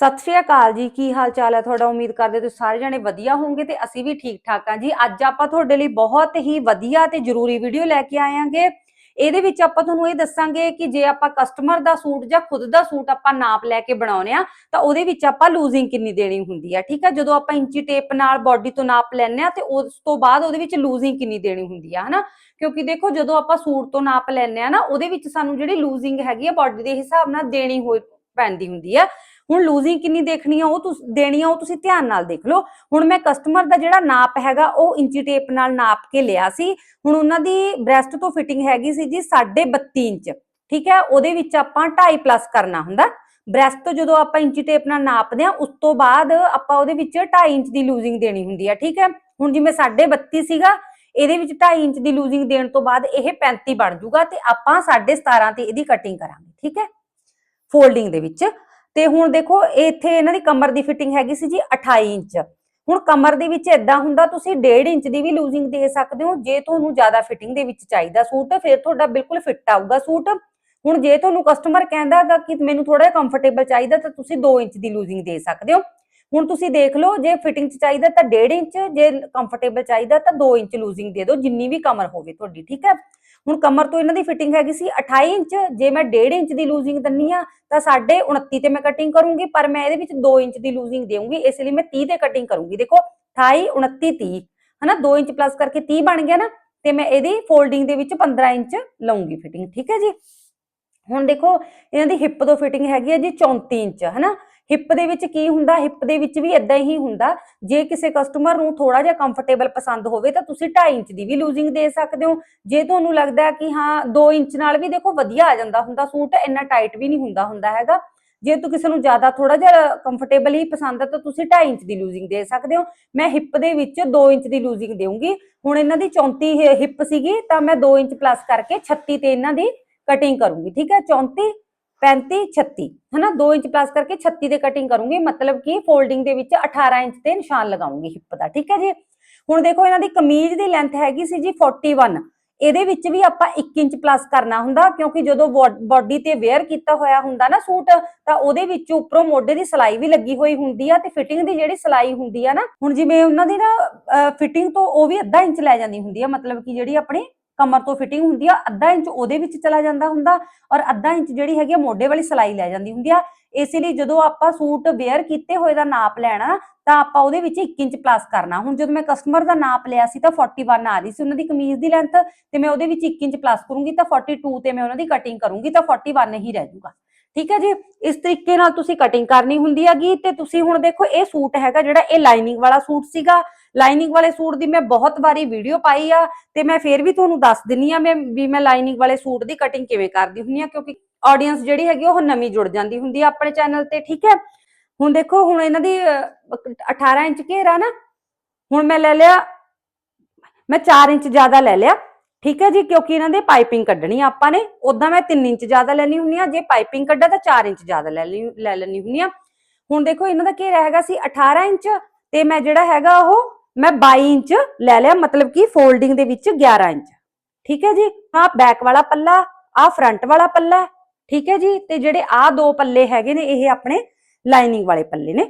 ਸਤਿ ਸ਼੍ਰੀ ਅਕਾਲ ਜੀ, ਕੀ ਹਾਲ ਚਾਲ ਹੈ ਤੁਹਾਡਾ? ਉਮੀਦ ਕਰਦੇ ਤੁਸੀਂ ਸਾਰੇ ਜਣੇ ਵਧੀਆ ਹੋਵੋਗੇ ਤੇ ਅਸੀਂ ਵੀ ਠੀਕ ਠਾਕ ਹਾਂ ਜੀ। ਅੱਜ ਆਪਾਂ ਤੁਹਾਡੇ ਲਈ ਬਹੁਤ ਹੀ ਵਧੀਆ ਤੇ ਜ਼ਰੂਰੀ ਵੀਡੀਓ ਲੈ ਕੇ ਆਏਾਂਗੇ ਇਹਦੇ ਵਿੱਚ ਆਪਾਂ ਤੁਹਾਨੂੰ ਇਹ ਦੱਸਾਂਗੇ ਕਿ ਜੇ ਆਪਾਂ ਕਸਟਮਰ ਦਾ ਸੂਟ ਜਾਂ ਖੁਦ ਦਾ ਸੂਟ ਆਪਾਂ ਨਾਪ ਲੈ ਕੇ ਬਣਾਉਨੇ ਆ ਤਾਂ ਉਹਦੇ ਵਿੱਚ ਆਪਾਂ ਲੂਜ਼ਿੰਗ ਕਿੰਨੀ ਦੇਣੀ ਹੁੰਦੀ ਆ ਠੀਕ ਆ ਜਦੋਂ ਆਪਾਂ ਇੰਚੀ ਟੇਪ ਨਾਲ ਬਾਡੀ ਤੋਂ ਨਾਪ ਲੈਣੇ ਆ ਤੇ ਉਸ ਤੋਂ ਬਾਅਦ ਉਹਦੇ ਵਿੱਚ ਲੂਜ਼ਿੰਗ ਕਿੰਨੀ ਦੇਣੀ ਹੁੰਦੀ ਆ ਹਨਾ? ਕਿਉਂਕਿ ਦੇਖੋ, ਜਦੋਂ ਆਪਾਂ ਸੂਟ ਤੋਂ ਨਾਪ ਲੈਣੇ ਆ ਨਾ, ਉਹਦੇ ਵਿੱਚ ਸਾਨੂੰ ਜਿਹੜੀ ਲੂਜ਼ਿੰਗ ਹੈਗੀ ਆ ਬਾਡੀ ਦੇ ਹਿਸਾਬ ਨਾਲ ਦੇਣੀ ਹੋ ਪੈਂਦੀ ਹੁੰਦੀ ਆ ਹੁਣ ਲੂਜ਼ਿੰਗ ਕਿੰਨੀ ਦੇਖਣੀ ਆ, ਉਹ ਤੁਸੀਂ ਦੇਣੀ ਆ ਉਹ ਤੁਸੀਂ ਧਿਆਨ ਨਾਲ ਦੇਖ ਲਓ। ਹੁਣ ਮੈਂ ਕਸਟਮਰ ਦਾ ਜਿਹੜਾ ਨਾਪ ਹੈਗਾ, ਉਹ ਇੰਚੀ ਟੇਪ ਨਾਲ ਨਾਪ ਕੇ ਲਿਆ ਸੀ। ਹੁਣ ਉਹਨਾਂ ਦੀ ਬ੍ਰੈਸਟ ਤੋਂ ਫਿਟਿੰਗ ਹੈਗੀ ਸੀ ਜੀ 32.5 ਇੰਚ। ਠੀਕ ਹੈ, ਉਹਦੇ ਵਿੱਚ ਆਪਾਂ 2.5 ਪਲੱਸ ਕਰਨਾ ਹੁੰਦਾ। ਬ੍ਰੈਸਟ ਤੋਂ ਜਦੋਂ ਆਪਾਂ ਇੰਚੀ ਟੇਪ ਨਾਲ ਨਾਪਦੇ ਆ, ਉਸ ਤੋਂ ਬਾਅਦ ਆਪਾਂ ਉਹਦੇ ਵਿੱਚ 2.5 ਇੰਚ ਦੀ ਲੂਜ਼ਿੰਗ ਦੇਣੀ ਹੁੰਦੀ ਆ, ਠੀਕ ਹੈ? ਹੁਣ ਜਿਵੇਂ 32.5 ਸੀਗਾ, ਇਹਦੇ ਵਿੱਚ 2.5 ਇੰਚ ਦੀ ਲੂਜ਼ਿੰਗ ਦੇਣ ਤੋਂ ਬਾਅਦ ਇਹ 35 ਬਣ ਜਾਊਗਾ ਤੇ ਆਪਾਂ 17.5 ਤੇ ਇਹਦੀ ਕਟਿੰਗ ਕਰਾਂਗੇ, ਠੀਕ ਹੈ? ਫੋਲਡਿੰਗ ਦੇ ਵਿੱਚ। ਤੇ ਹੁਣ ਦੇਖੋ, ਇੱਥੇ ਇਹਨਾਂ ਦੀ ਕਮਰ ਦੀ ਫਿਟਿੰਗ ਹੈਗੀ ਸੀ ਜੀ 28 ਇੰਚ। ਹੁਣ ਕਮਰ ਦੇ ਵਿੱਚ ਇਦਾਂ ਹੁੰਦਾ, ਤੁਸੀਂ 1.5 ਇੰਚ ਦੀ ਵੀ ਲੂਜ਼ਿੰਗ ਦੇ ਸਕਦੇ ਹੋ, ਜੇ ਤੁਹਾਨੂੰ ਜ਼ਿਆਦਾ ਫਿਟਿੰਗ ਦੇ ਵਿੱਚ ਚਾਹੀਦਾ ਸੂਟ, ਫਿਰ ਤੁਹਾਡਾ ਬਿਲਕੁਲ ਫਿੱਟ ਆਊਗਾ ਸੂਟ। ਹੁਣ ਜੇ ਤੁਹਾਨੂੰ ਕਸਟਮਰ ਕਹਿੰਦਾਗਾ ਕਿ ਮੈਨੂੰ ਥੋੜਾ ਜਿਹਾ ਕੰਫਰਟੇਬਲ ਚਾਹੀਦਾ, ਤਾਂ ਤੁਸੀਂ 2 ਇੰਚ ਦੀ ਲੂਜ਼ਿੰਗ ਦੇ ਸਕਦੇ ਹੋ। ਹੁਣ ਤੁਸੀਂ ਦੇਖ ਲਓ, ਜੇ ਫਿਟਿੰਗ ਚ ਚਾਹੀਦਾ ਤਾਂ 1.5 ਇੰਚ, ਜੇ ਕੰਫਰਟੇਬਲ ਚਾਹੀਦਾ ਤਾਂ 2 ਇੰਚ ਲੂਜ਼ਿੰਗ ਦੇ ਦਿਓ, ਜਿੰਨੀ ਵੀ ਕਮਰ ਹੋਵੇ ਤੁਹਾਡੀ, ਠੀਕ ਹੈ? ਹੁਣ ਕਮਰ ਤੋਂ ਇਹਨਾਂ ਦੀ ਫਿਟਿੰਗ ਹੈਗੀ ਸੀ 28 ਇੰਚ, ਜੇ ਮੈਂ 1.5 ਇੰਚ ਦੀ ਲੂਜ਼ਿੰਗ ਦਿੰਨੀ ਆ, ਤਾਂ 29.5 ਤੇ ਮੈਂ ਕਟਿੰਗ ਕਰੂੰਗੀ, ਪਰ ਮੈਂ ਇਹਦੇ ਵਿੱਚ 2 ਇੰਚ ਦੀ ਲੂਜ਼ਿੰਗ ਦੇਵਾਂਗੀ ਇਸ ਲਈ ਮੈਂ 30 ਤੇ ਕਟਿੰਗ ਕਰੂੰਗੀ। ਦੇਖੋ 28 29 30 ਹਨਾ 2 ਇੰਚ ਪਲੱਸ ਕਰਕੇ 30 ਬਣ ਗਿਆ ਨਾ, ਤੇ ਮੈਂ ਇਹਦੀ ਫੋਲਡਿੰਗ ਦੇ ਵਿੱਚ 15 ਇੰਚ ਲਵਾਂਗੀ ਫਿਟਿੰਗ ਠੀਕ ਹੈ ਜੀ? ਹੁਣ ਦੇਖੋ, ਇਹਨਾਂ ਦੀ ਹਿੱਪ ਤੋਂ ਫਿਟਿੰਗ ਹੈਗੀ ਹੈ ਜੀ 34 ਇੰਚ, ਹਨਾ? ਹਿੱਪ ਦੇ ਵਿੱਚ ਕੀ ਹੁੰਦਾ? ਹਿੱਪ ਦੇ ਵਿੱਚ ਵੀ ਇਦਾਂ ਹੀ ਹੁੰਦਾ। ਜੇ ਕਿਸੇ ਕਸਟਮਰ ਨੂੰ ਥੋੜਾ ਜਿਹਾ ਕੰਫਰਟੇਬਲ ਪਸੰਦ ਹੋਵੇ ਤਾਂ ਤੁਸੀਂ 2.5 ਇੰਚ ਦੀ ਵੀ ਲੂਜ਼ਿੰਗ ਦੇ ਸਕਦੇ ਹੋ। ਜੇ ਤੁਹਾਨੂੰ ਲੱਗਦਾ ਕਿ ਹਾਂ 2 ਇੰਚ ਨਾਲ ਵੀ ਦੇਖੋ ਵਧੀਆ ਆ ਜਾਂਦਾ ਹੁੰਦਾ, ਸੂਟ ਇੰਨਾ ਟਾਈਟ ਵੀ ਨਹੀਂ ਹੁੰਦਾ ਹੁੰਦਾ ਹੈਗਾ। ਜੇ ਤੂੰ ਕਿਸੇ ਨੂੰ ਜ਼ਿਆਦਾ ਥੋੜਾ ਜਿਹਾ ਕੰਫਰਟੇਬਲ ਹੀ ਪਸੰਦ ਹੈ ਤਾਂ ਤੁਸੀਂ 2.5 ਇੰਚ ਦੀ ਲੂਜ਼ਿੰਗ ਦੇ ਸਕਦੇ ਹੋ। ਮੈਂ ਹਿੱਪ ਦੇ ਵਿੱਚ 2 ਇੰਚ ਦੀ ਲੂਜ਼ਿੰਗ ਦੇਵਾਂਗੀ ਹੁਣ ਇਹਨਾਂ ਦੀ 34 ਹਿੱਪ ਸੀਗੀ ਤਾਂ ਮੈਂ 2 ਇੰਚ ਪਲੱਸ ਕਰਕੇ 36 ਤੇ ਇਹਨਾਂ ਦੀ ਕਟਿੰਗ ਕਰੂੰਗੀ, ਠੀਕ ਹੈ? 34 35 36 ਹਨਾ? 2 ਇੰਚ ਪਲੱਸ ਕਰਕੇ 36 ਤੇ ਕਟਿੰਗ ਕਰੂੰਗੀ, ਮਤਲਬ ਕਿ ਫੋਲਡਿੰਗ ਦੇ ਵਿੱਚ 18 ਇੰਚ ਤੇ ਨਿਸ਼ਾਨ ਲਗਾਉਂਗੀ ਹਿੱਪ ਦਾ, ਠੀਕ ਹੈ ਜੀ? ਹੁਣ ਦੇਖੋ, ਇਹਨਾਂ ਦੀ ਕਮੀਜ਼ ਦੀ ਲੈਂਥ ਹੈਗੀ ਸੀ ਜੀ 41 ਇਹਦੇ ਵਿੱਚ ਵੀ ਆਪਾਂ 1 ਇੰਚ ਪਲੱਸ ਕਰਨਾ ਹੁੰਦਾ, ਕਿਉਂਕਿ ਜਦੋਂ ਬਾਡੀ ਤੇ ਵੇਅਰ ਕੀਤਾ ਹੋਇਆ ਹੁੰਦਾ ਨਾ ਸੂਟ, ਤਾਂ ਉਹਦੇ ਵਿੱਚ ਉੱਪਰੋਂ ਮੋਢੇ ਦੀ ਸਲਾਈ ਵੀ ਲੱਗੀ ਹੋਈ ਹੁੰਦੀ ਆ ਤੇ ਫਿਟਿੰਗ ਦੀ ਜਿਹੜੀ ਸਲਾਈ ਹੁੰਦੀ ਆ ਨਾ, ਹੁਣ ਜਿਵੇਂ ਉਹਨਾਂ ਦੀ ਨਾ ਫਿਟਿੰਗ ਤੋਂ ਉਹ ਵੀ ਅੱਧਾ ਇੰਚ ਲੈ ਜਾਂਦੀ ਹੁੰਦੀ ਆ, ਮਤਲਬ ਕਿ ਜਿਹੜੀ ਆਪਣੀ ਕਮਰ ਤੋਂ ਫਿਟਿੰਗ ਹੁੰਦੀ ਆ, ਅੱਧਾ ਇੰਚ ਉਹਦੇ ਵਿੱਚ ਚਲਾ ਜਾਂਦਾ ਹੁੰਦਾ ਔਰ ਅੱਧਾ ਇੰਚ ਜਿਹੜੀ ਹੈਗੀ ਆ ਮੋਢੇ ਵਾਲੀ ਸਲਾਈ ਲੈ ਜਾਂਦੀ ਹੁੰਦੀ ਆ। ਇਸੇ ਲਈ ਜਦੋਂ ਆਪਾਂ ਸੂਟ ਵੇਅਰ ਕੀਤੇ ਹੋਏ ਦਾ ਨਾਪ ਲੈਣਾ ਤਾਂ ਆਪਾਂ ਉਹਦੇ ਵਿੱਚ 1 ਇੰਚ ਪਲੱਸ ਕਰਨਾ। ਹੁਣ ਜਦੋਂ ਮੈਂ ਕਸਟਮਰ ਦਾ ਨਾਪ ਲਿਆ ਸੀ ਤਾਂ 41 ਆ ਰਹੀ ਸੀ, ਉਹਨਾਂ ਦੀ ਕਮੀਜ਼ ਦੀ ਲੈਂਥ ਤੇ ਮੈਂ ਉਹਦੇ ਵਿੱਚ 1 ਇੰਚ ਪਲੱਸ ਕਰੂੰਗੀ ਤਾਂ 42 ਤੇ ਮੈਂ ਉਹਨਾਂ ਦੀ ਕਟਿੰਗ ਕਰੂੰਗੀ ਤਾਂ 41 ਹੀ ਰਹਿ ਜਾਊਗਾ। ਠੀਕ ਹੈ ਜੀ? ਇਸ ਤਰੀਕੇ ਨਾਲ ਤੁਸੀਂ ਕਟਿੰਗ ਕਰਨੀ ਹੁੰਦੀ ਹੈਗੀ ਤੇ ਤੁਸੀਂ ਹੁਣ ਦੇਖੋ, ਇਹ ਸੂਟ ਹੈਗਾ ਜਿਹੜਾ ਇਹ ਲਾਈਨਿੰਗ ਵਾਲਾ ਸੂਟ ਸੀਗਾ। ਲਾਈਨਿੰਗ ਵਾਲੇ ਸੂਟ ਦੀ ਮੈਂ ਬਹੁਤ ਵਾਰੀ ਵੀਡੀਓ ਪਾਈ ਆ ਤੇ ਮੈਂ ਫੇਰ ਵੀ ਤੁਹਾਨੂੰ ਦੱਸ ਦਿੰਨੀ ਆ ਮੈਂ ਵੀ ਮੈਂ ਲਾਈਨਿੰਗ ਵਾਲੇ ਸੂਟ ਦੀ ਕਟਿੰਗ ਕਿਵੇਂ ਕਰਦੀ ਹੁੰਨੀ ਆ, ਕਿਉਂਕਿ ਆਡੀਅנס ਜਿਹੜੀ ਹੈਗੀ ਉਹ ਨਵੀਂ ਜੁੜ ਜਾਂਦੀ ਹੁੰਦੀ ਆ ਆਪਣੇ ਚੈਨਲ ਤੇ, ਠੀਕ ਹੈ? ਹੁਣ ਦੇਖੋ, ਹੁਣ ਇਹਨਾਂ ਦੀ 18 ਇੰਚ ਘੇਰਾ ਨਾ, ਹੁਣ ਮੈਂ ਲੈ ਲਿਆ, ਮੈਂ 4 ਇੰਚ ਜ਼ਿਆਦਾ ਲੈ ਲਿਆ। ਠੀਕ ਹੈ ਜੀ, ਕਿਉਂਕਿ ਇਹਨਾਂ ਦੇ ਪਾਈਪਿੰਗ ਕੱਢਣੀ ਆ ਆਪਾਂ ਨੇ ਉਦਾਂ ਮੈਂ 3 ਇੰਚ ਜ਼ਿਆਦਾ ਲੈਣੀ ਹੁੰਨੀ ਆ, ਜੇ ਪਾਈਪਿੰਗ ਕੱਢਾ ਤਾਂ 4 ਇੰਚ ਜ਼ਿਆਦਾ ਲੈ ਲੈ ਲੈਣੀ ਹੁੰਨੀ ਆ। ਹੁਣ ਦੇਖੋ ਇਹਨਾਂ ਦਾ ਘੇਰਾ ਹੈਗਾ ਸੀ 18 ਇੰਚ, ਤੇ ਮੈਂ ਜਿਹੜਾ ਹੈਗਾ ਉਹ ਮੈਂ 22 ਇੰਚ ਲੈ ਲਿਆ, ਮਤਲਬ ਕਿ ਫੋਲਡਿੰਗ ਦੇ ਵਿੱਚ 11 ਇੰਚ। ਠੀਕ ਹੈ ਜੀ, ਆਹ ਬੈਕ ਵਾਲਾ ਪੱਲਾ, ਆਹ ਫਰੰਟ ਵਾਲਾ ਪੱਲਾ, ਠੀਕ ਹੈ ਜੀ, ਤੇ ਜਿਹੜੇ ਆਹ ਦੋ ਪੱਲੇ ਹੈਗੇ ਨੇ, ਇਹ ਆਪਣੇ ਲਾਈਨਿੰਗ ਵਾਲੇ ਪੱਲੇ ਨੇ।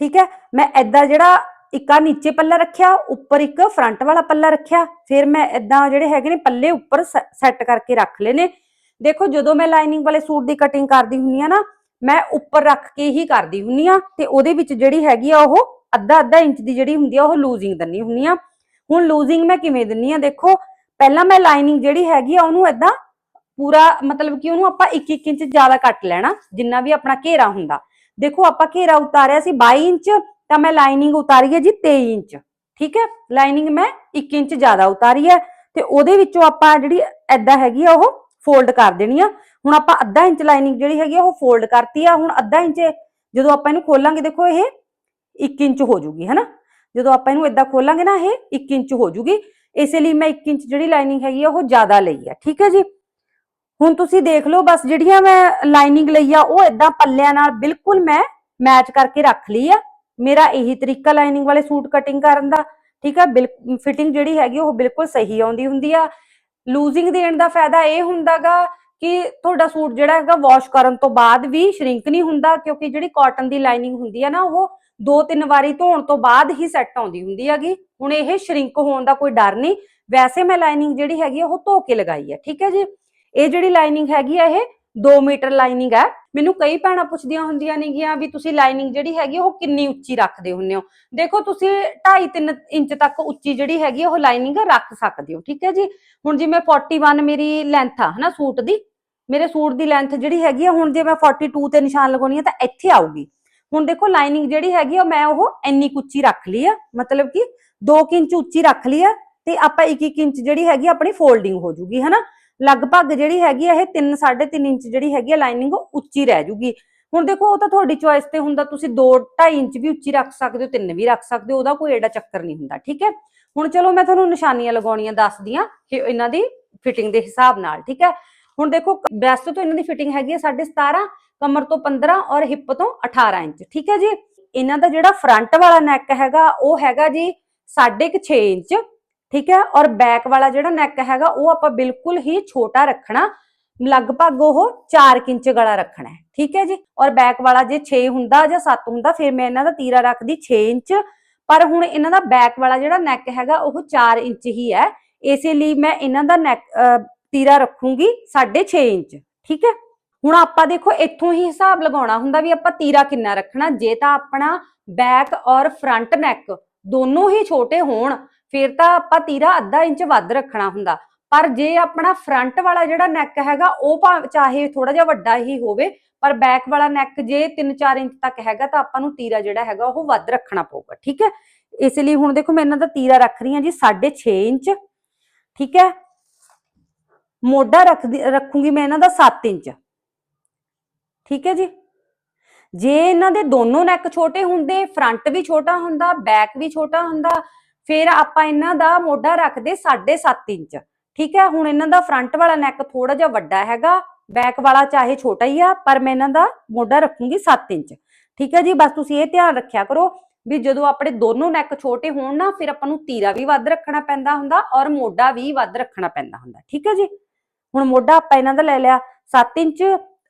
ਠੀਕ ਹੈ, ਮੈਂ ਐਦਾਂ ਜਿਹੜਾ ਇੱਕ ਆ ਨੀਚੇ ਪੱਲਾ ਰੱਖਿਆ, ਉੱਪਰ ਇੱਕ ਫਰੰਟ ਵਾਲਾ ਪੱਲਾ ਰੱਖਿਆ। ਫਿਰ ਮੈਂ ਐਦਾਂ ਜਿਹੜੇ ਹੈਗੇ ਨੇ ਪੱਲੇ ਉੱਪਰ ਸੈੱਟ ਕਰਕੇ ਰੱਖ ਲਏ ਨੇ। ਦੇਖੋ, ਜਦੋਂ ਮੈਂ ਲਾਈਨਿੰਗ ਵਾਲੇ ਸੂਟ ਦੀ ਕਟਿੰਗ ਕਰਦੀ ਹੁੰਨੀ ਆ ਨਾ, ਮੈਂ ਉੱਪਰ ਰੱਖ ਕੇ ਹੀ ਕਰਦੀ ਹੁੰਨੀ ਆ ਤੇ ਉਹਦੇ ਵਿੱਚ ਜਿਹੜੀ ਹੈਗੀ ਆ ਉਹ ਅੱਧਾ ਅੱਧਾ ਇੰਚ ਦੀ ਜਿਹੜੀ ਹੁੰਦੀ ਆ, ਉਹ ਲੂਜ਼ਿੰਗ ਦਿੰਨੀ ਹੁੰਨੀ ਆ ਹੁਣ ਲੂਜ਼ਿੰਗ ਮੈਂ ਕਿਵੇਂ ਦਿੰਨੀ ਆ ਦੇਖੋ, ਪਹਿਲਾਂ ਮੈਂ ਲਾਈਨਿੰਗ ਜਿਹੜੀ ਹੈਗੀ ਆ, ਉਹਨੂੰ ਐਦਾਂ ਪੂਰਾ ਮਤਲਬ ਕਿ ਉਹਨੂੰ ਆਪਾਂ 1-1 ਇੰਚ ਜ਼ਿਆਦਾ ਕੱਟ ਲੈਣਾ, ਜਿੰਨਾ ਵੀ ਆਪਣਾ ਘੇਰਾ ਹੁੰਦਾ। ਦੇਖੋ, ਆਪਾਂ ਘੇਰਾ ਉਤਾਰਿਆ ਸੀ 22 ਇੰਚ ਤਾਂ ਮੈਂ ਲਾਈਨਿੰਗ ਉਤਾਰੀ ਹੈ ਜੀ 23 ਇੰਚ, ਠੀਕ ਹੈ? ਲਾਈਨਿੰਗ ਮੈਂ 1 ਇੰਚ ਜ਼ਿਆਦਾ ਉਤਾਰੀ ਹੈ ਤੇ ਉਹਦੇ ਵਿੱਚੋਂ ਆਪਾਂ ਜਿਹੜੀ ਐਦਾਂ ਹੈਗੀ ਆ ਉਹ ਫੋਲਡ ਕਰ ਦੇਣੀ ਆ। ਹੁਣ ਆਪਾਂ ਅੱਧਾ ਇੰਚ ਲਾਈਨਿੰਗ ਜਿਹੜੀ ਹੈਗੀ ਆ ਉਹ ਫੋਲਡ ਕਰਤੀ ਆ। ਹੁਣ ਅੱਧਾ ਇੰਚ ਜਦੋਂ ਆਪਾਂ ਇਹਨੂੰ ਖੋਲਾਂਗੇ, ਦੇਖੋ ਇਹ 1 ਇੰਚ ਹੋ ਜੂਗੀ, ਹੈਨਾ? ਜਦੋਂ ਆਪਾਂ ਇਹਨੂੰ ਇਦਾਂ ਖੋਲਾਂਗੇ ਨਾ, ਇਹ 1 ਇੰਚ ਹੋ ਜੂਗੀ। ਇਸੇ ਲਈ ਮੈਂ 1 ਇੰਚ ਜਿਹੜੀ ਲਾਈਨਿੰਗ ਹੈਗੀ ਆ ਉਹ ਜ਼ਿਆਦਾ ਲਈ ਆ, ਠੀਕ ਹੈ ਜੀ? ਹੁਣ ਤੁਸੀਂ ਦੇਖ ਲਓ, ਬਸ ਜਿਹੜੀਆਂ ਮੈਂ ਲਾਈਨਿੰਗ ਲਈ ਆ, ਉਹ ਇਦਾਂ ਪੱਲਿਆਂ ਨਾਲ ਬਿਲਕੁਲ ਮੈਂ ਮੈਚ ਕਰਕੇ ਰੱਖ ਲਈ ਆ। ਮੇਰਾ ਇਹੀ ਤਰੀਕਾ ਲਾਈਨਿੰਗ ਵਾਲੇ ਸੂਟ ਕਟਿੰਗ ਕਰਨ ਦਾ, ਠੀਕ ਆ? ਫਿਟਿੰਗ ਜਿਹੜੀ ਹੈਗੀ ਉਹ ਬਿਲਕੁਲ ਸਹੀ ਆਉਂਦੀ ਹੁੰਦੀ ਆ। ਲੂਜ਼ਿੰਗ ਦੇਣ ਦਾ ਫਾਇਦਾ ਇਹ ਹੁੰਦਾਗਾ ਕਿ ਤੁਹਾਡਾ ਸੂਟ ਜਿਹੜਾ ਹੈਗਾ ਵਾਸ਼ ਕਰਨ ਤੋਂ ਬਾਅਦ ਵੀ ਸ਼ਰਿੰਕ ਨਹੀਂ ਹੁੰਦਾ, ਕਿਉਂਕਿ ਜਿਹੜੀ ਕਾਟਨ ਦੀ ਲਾਈਨਿੰਗ ਹੁੰਦੀ ਹੈ ਨਾ, ਉਹ ਦੋ ਤਿੰਨ ਵਾਰੀ ਧੋਣ ਤੋਂ ਬਾਅਦ ਹੀ ਸੈੱਟ ਆਉਂਦੀ ਹੁੰਦੀ ਹੈਗੀ। ਹੁਣ ਇਹ ਸ਼ਰਿੰਕ ਹੋਣ ਦਾ ਕੋਈ ਡਰ ਨਹੀਂ। ਵੈਸੇ ਮੈਂ ਲਾਈਨਿੰਗ ਜਿਹੜੀ ਹੈਗੀ ਆ, ਉਹ ਧੋ ਕੇ ਲਗਾਈ ਹੈ ਠੀਕ ਹੈ ਜੀ? ਇਹ ਜਿਹੜੀ ਲਾਈਨਿੰਗ ਹੈਗੀ ਆ ਇਹ 2 ਮੀਟਰ ਲਾਈਨਿੰਗ ਹੈ। ਮੈਨੂੰ ਕਈ ਭੈਣਾਂ ਪੁੱਛਦੀਆਂ ਹੁੰਦੀਆਂ ਨੇਗੀਆਂ ਵੀ ਤੁਸੀਂ ਲਾਈਨਿੰਗ ਜਿਹੜੀ ਹੈਗੀ ਉਹ ਕਿੰਨੀ ਉੱਚੀ ਰੱਖਦੇ ਹੁੰਦੇ ਹੋ? ਦੇਖੋ, ਤੁਸੀਂ 2.5 3 ਇੰਚ ਤੱਕ ਉੱਚੀ ਜਿਹੜੀ ਹੈਗੀ ਉਹ ਲਾਈਨਿੰਗ ਰੱਖ ਸਕਦੇ ਹੋ, ਠੀਕ ਹੈ ਜੀ? ਹੁਣ ਜਿਵੇਂ 41 ਮੇਰੀ ਲੈਂਥ ਆ, ਹਨਾ, ਸੂਟ ਦੀ, ਮੇਰੇ ਸੂਟ ਦੀ ਲੈਂਥ ਜਿਹੜੀ ਹੈਗੀ ਆ, ਹੁਣ ਜੇ ਮੈਂ 42 ਤੇ ਨਿਸ਼ਾਨ ਲਗਾਉਣੀ ਆ, ਤਾਂ ਇੱਥੇ ਆਊਗੀ। ਹੁਣ ਦੇਖੋ, ਲਾਈਨਿੰਗ ਜਿਹੜੀ ਹੈਗੀ ਆ, ਮੈਂ ਉਹ ਇੰਨੀ ਕੁ ਉੱਚੀ ਰੱਖ ਲਈ ਆ, ਮਤਲਬ ਕਿ 2 ਇੰਚ ਉੱਚੀ ਰੱਖ ਲਈ ਆ, ਤੇ ਆਪਾਂ 1 ਇੰਚ ਜਿਹੜੀ ਹੈਗੀ ਆਪਣੀ ਫੋਲਡਿੰਗ ਹੋ ਜੂਗੀ, ਹਨਾ? ਲਗਭਗ ਜਿਹੜੀ ਹੈਗੀ ਆ ਇਹ 3 3.5 ਇੰਚ ਜਿਹੜੀ ਹੈਗੀ ਆ ਲਾਈਨਿੰਗ ਉੱਚੀ ਰਹਿ ਜੂਗੀ। ਹੁਣ ਦੇਖੋ, ਉਹ ਤਾਂ ਤੁਹਾਡੀ ਚੋਇਸ ਤੇ ਹੁੰਦਾ, ਤੁਸੀਂ 2 2.5 ਇੰਚ ਵੀ ਉੱਚੀ ਰੱਖ ਸਕਦੇ ਹੋ 3 ਵੀ ਰੱਖ ਸਕਦੇ ਹੋ, ਉਹਦਾ ਕੋਈ ਐਡਾ ਚੱਕਰ ਨਹੀਂ ਹੁੰਦਾ, ਠੀਕ ਹੈ? ਹੁਣ ਚਲੋ, ਮੈਂ ਤੁਹਾਨੂੰ ਨਿਸ਼ਾਨੀਆਂ ਲਗਾਉਣੀਆਂ ਦੱਸਦੀ ਆ ਕਿ ਇਹਨਾਂ ਦੀ ਫਿਟਿੰਗ ਦੇ ਹਿਸਾਬ ਨਾਲ, ਠੀਕ ਹੈ? ਹੁਣ ਦੇਖੋ ਬੈਸਟ ਤੋਂ ਇਹਨਾਂ ਦੀ ਫਿਟਿੰਗ ਹੈਗੀ ਹੈ 17.5 ਕਮਰ ਤੋਂ 15 ਔਰ ਹਿੱਪ ਤੋਂ 18 ਇੰਚ, ਠੀਕ ਹੈ ਜੀ? ਇਹਨਾਂ ਦਾ ਜਿਹੜਾ ਫਰੰਟ ਵਾਲਾ ਨੈਕ ਹੈਗਾ, ਉਹ ਹੈਗਾ ਜੀ 6.5 ਇੰਚ ਠੀਕ ਹੈ? ਔਰ ਬੈਕ ਵਾਲਾ ਜਿਹੜਾ ਨੈਕ ਹੈਗਾ, ਉਹ ਆਪਾਂ ਬਿਲਕੁਲ ਹੀ ਛੋਟਾ ਰੱਖਣਾ। ਲਗਭਗ ਉਹ 4 ਇੰਚ ਗਲਾ ਰੱਖਣਾ ਹੈ। ਠੀਕ ਹੈ ਜੀ? ਔਰ ਬੈਕ ਵਾਲਾ ਜੇ 6 ਹੁੰਦਾ ਜਾਂ 7 ਹੁੰਦਾ, ਫਿਰ ਮੈਂ ਇਹਨਾਂ ਦਾ ਤੀਰਾ ਰੱਖਦੀ 6 ਇੰਚ। ਪਰ ਹੁਣ ਇਹਨਾਂ ਦਾ ਬੈਕ ਵਾਲਾ ਜਿਹੜਾ ਨੈਕ ਹੈਗਾ, ਉਹ 4 ਇੰਚ ਹੀ ਹੈ। ਇਸੇ ਲਈ ਮੈਂ ਇਹਨਾਂ ਦਾ ਨੈਕ ਤੀਰਾ ਰੱਖੂੰਗੀ 6.5 ਇੰਚ। ਠੀਕ ਹੈ? ਹੁਣ ਆਪਾਂ ਦੇਖੋ, ਇੱਥੋਂ ਹੀ ਹਿਸਾਬ ਲਗਾਉਣਾ ਹੁੰਦਾ ਵੀ ਆਪਾਂ ਤੀਰਾ ਕਿੰਨਾ ਰੱਖਣਾ। ਜੇ ਤਾਂ ਆਪਣਾ ਬੈਕ ਔਰ ਫਰੰਟ ਨੈਕ ਦੋਨੋਂ ਹੀ ਛੋਟੇ ਹੋਣ ਫਿਰ ਤਾਂ ਆਪਾਂ ਤੀਰਾ ਅੱਧਾ ਇੰਚ ਵੱਧ ਰੱਖਣਾ ਹੁੰਦਾ। ਪਰ ਜੇ ਆਪਣਾ ਫਰੰਟ ਵਾਲਾ ਜਿਹੜਾ ਨੈਕ ਹੈਗਾ, ਉਹ ਭਾਵੇਂ ਚਾਹੇ ਥੋੜਾ ਜਿਹਾ ਵੱਡਾ ਹੀ ਹੋਵੇ, ਪਰ ਬੈਕ ਵਾਲਾ ਨੈਕ ਜੇ 3-4 ਇੰਚ ਤੱਕ ਹੈਗਾ, ਤਾਂ ਆਪਾਂ ਨੂੰ ਤੀਰਾ ਜਿਹੜਾ ਹੈਗਾ, ਉਹ ਵੱਧ ਰੱਖਣਾ ਪਊਗਾ, ਠੀਕ ਹੈ? ਇਸ ਲਈ ਹੁਣ ਦੇਖੋ, ਮੈਂ ਇਹਨਾਂ ਦਾ ਤੀਰਾ ਰੱਖ ਰਹੀ ਹਾਂ ਜੀ 6.5 ਇੰਚ, ਠੀਕ ਹੈ? ਮੋਢਾ ਰੱਖਦੀ, ਰੱਖੂੰਗੀ ਮੈਂ ਇਹਨਾਂ ਦਾ 7 ਇੰਚ, ਠੀਕ ਹੈ ਜੀ? ਜੇ ਇਹਨਾਂ ਦੇ ਦੋਨੋਂ ਨੈਕ ਛੋਟੇ ਹੁੰਦੇ ਫਰੰਟ ਵੀ ਛੋਟਾ ਹੁੰਦਾ ਬੈਕ ਵੀ ਛੋਟਾ ਹੁੰਦਾ ਫਿਰ ਆਪਾਂ ਇਹਨਾਂ ਦਾ ਮੋਢਾ ਰੱਖਦੇ 7.5 ਇੰਚ। ਠੀਕ ਹੈ, ਹੁਣ ਇਹਨਾਂ ਦਾ ਫਰੰਟ ਵਾਲਾ ਨੈਕ ਥੋੜਾ ਜਿਹਾ ਵੱਡਾ ਹੈਗਾ ਬੈਕ ਵਾਲਾ ਚਾਹੇ ਛੋਟਾ ਹੀ ਆ, ਪਰ ਮੈਂ ਇਹਨਾਂ ਦਾ ਮੋਢਾ ਰੱਖੂੰਗੀ 7 ਇੰਚ। ਠੀਕ ਹੈ ਜੀ, ਬਸ ਤੁਸੀਂ ਇਹ ਧਿਆਨ ਰੱਖਿਆ ਕਰੋ ਵੀ ਜਦੋਂ ਆਪਣੇ ਦੋਨੋਂ ਨੈਕ ਛੋਟੇ ਹੋਣ ਨਾ, ਫਿਰ ਆਪਾਂ ਨੂੰ ਤੀਰਾ ਵੀ ਵੱਧ ਰੱਖਣਾ ਪੈਂਦਾ ਹੁੰਦਾ ਔਰ ਮੋਢਾ ਵੀ ਵੱਧ ਰੱਖਣਾ ਪੈਂਦਾ ਹੁੰਦਾ। ਠੀਕ ਹੈ ਜੀ, ਹੁਣ ਮੋਢਾ ਆਪਾਂ ਇਹਨਾਂ ਦਾ ਲੈ ਲਿਆ 7 ਇੰਚ